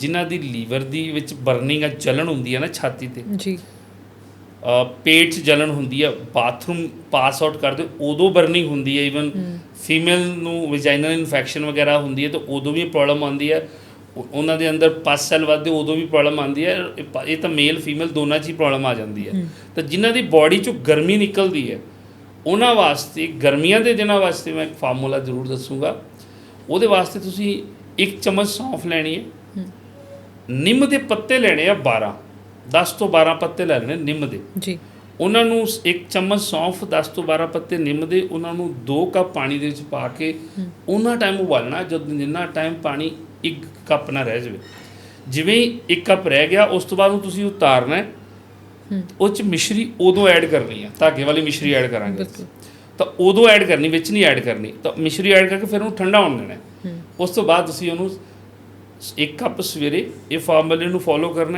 ਜਿਨ੍ਹਾਂ ਦੀ ਲੀਵਰ ਦੀ ਵਿੱਚ ਬਰਨਿੰਗ ਆ ਜਲਨ ਹੁੰਦੀ ਹੈ ਨਾ ਛਾਤੀ ਤੇ। ਜੀ। ਅ, ਪੇਟ 'ਚ ਜਲਨ ਹੁੰਦੀ ਹੈ ਬਾਥਰੂਮ ਪਾਸ ਆਊਟ ਕਰਦੇ ਉਦੋਂ ਬਰਨਿੰਗ ਹੁੰਦੀ ਹੈ। ਇਵਨ ਫੀਮੇਲ ਨੂੰ ਵਜਾਈਨਲ ਇਨਫੈਕਸ਼ਨ ਵਗੈਰਾ ਹੁੰਦੀ ਹੈ ਤਾਂ ਉਦੋਂ ਵੀ ਪ੍ਰੋਬਲਮ ਆਉਂਦੀ ਹੈ ਉਹ- ਉਹਨਾਂ ਦੇ ਅੰਦਰ ਪਸ ਸੈੱਲ ਵੱਧਦੇ ਉਦੋਂ ਵੀ ਪ੍ਰੋਬਲਮ ਆਉਂਦੀ ਹੈ ਇਹ ਤਾਂ ਮੇਲ ਫੀਮੇਲ ਦੋਨਾਂ 'ਚ ਹੀ ਪ੍ਰੋਬਲਮ ਆ ਜਾਂਦੀ ਹੈ। ਤਾਂ ਜਿਨ੍ਹਾਂ ਦੀ ਬਾਡੀ 'ਚੋਂ ਗਰਮੀ ਨਿਕਲਦੀ ਹੈ ਉਹਨਾਂ ਵਾਸਤੇ ਗਰਮੀਆਂ ਦੇ ਦਿਨਾਂ ਵਾਸਤੇ ਮੈਂ ਇੱਕ ਫਾਰਮੂਲਾ ਜ਼ਰੂਰ ਦੱਸੂਗਾ। ਉਹਦੇ ਵਾਸਤੇ ਤੁਸੀਂ ਇੱਕ ਚਮਚ ਸੌਂਫ ਲੈਣੀ ਹੈ ਨਿੰਮ ਦੇ ਪੱਤੇ ਲੈਣੇ ਆ 12 10 ਤੋਂ 12 ਪੱਤੇ ਲੈ ਲੈਣੇ ਨਿੰਮ ਦੇ। ਜੀ। ਉਹਨਾਂ ਨੂੰ ਇੱਕ ਚਮਚ ਸੌਂਫ 10 ਤੋਂ 12 ਪੱਤੇ ਨਿੰਮ ਦੇ ਉਹਨਾਂ ਨੂੰ 2 ਕੱਪ ਪਾਣੀ ਦੇ ਵਿੱਚ ਪਾ ਕੇ ਉਹਨਾਂ ਟਾਈਮ ਉਬਾਲਣਾ ਜਦ ਜਿੰਨਾ ਟਾਈਮ ਪਾਣੀ ਇੱਕ ਕੱਪ ਨਾ ਰਹਿ ਜਾਵੇ। ਜਿਵੇਂ ਇੱਕ ਕੱਪ ਰਹਿ ਗਿਆ ਉਸ ਤੋਂ ਬਾਅਦ ਨੂੰ ਤੁਸੀਂ ਉਤਾਰਨਾ ਹੈ। ਉਹ ਚ ਮਿਸ਼ਰੀ ਉਦੋਂ ਐਡ ਕਰਨੀ ਹੈ ਧਾਗੇ ਵਾਲੀ ਮਿਸ਼ਰੀ ਐਡ ਕਰਾਂਗੇ ਤਾਂ ਉਦੋਂ ਐਡ ਕਰਨੀ ਵਿੱਚ ਨਹੀਂ ਐਡ ਕਰਨੀ। ਤਾਂ ਮਿਸ਼ਰੀ ਐਡ ਕਰਕੇ ਫਿਰ ਉਹਨੂੰ ਠੰਡਾ ਹੋਣ ਦੇਣਾ। ਉਸ ਤੋਂ ਬਾਅਦ ਤੁਸੀਂ ਉਹਨੂੰ ਇੱਕ ਕੱਪ ਸਵੇਰੇ ਇਹ ਫਾਰਮੂਲੇ ਨੂੰ ਫੋਲੋ ਕਰਨਾ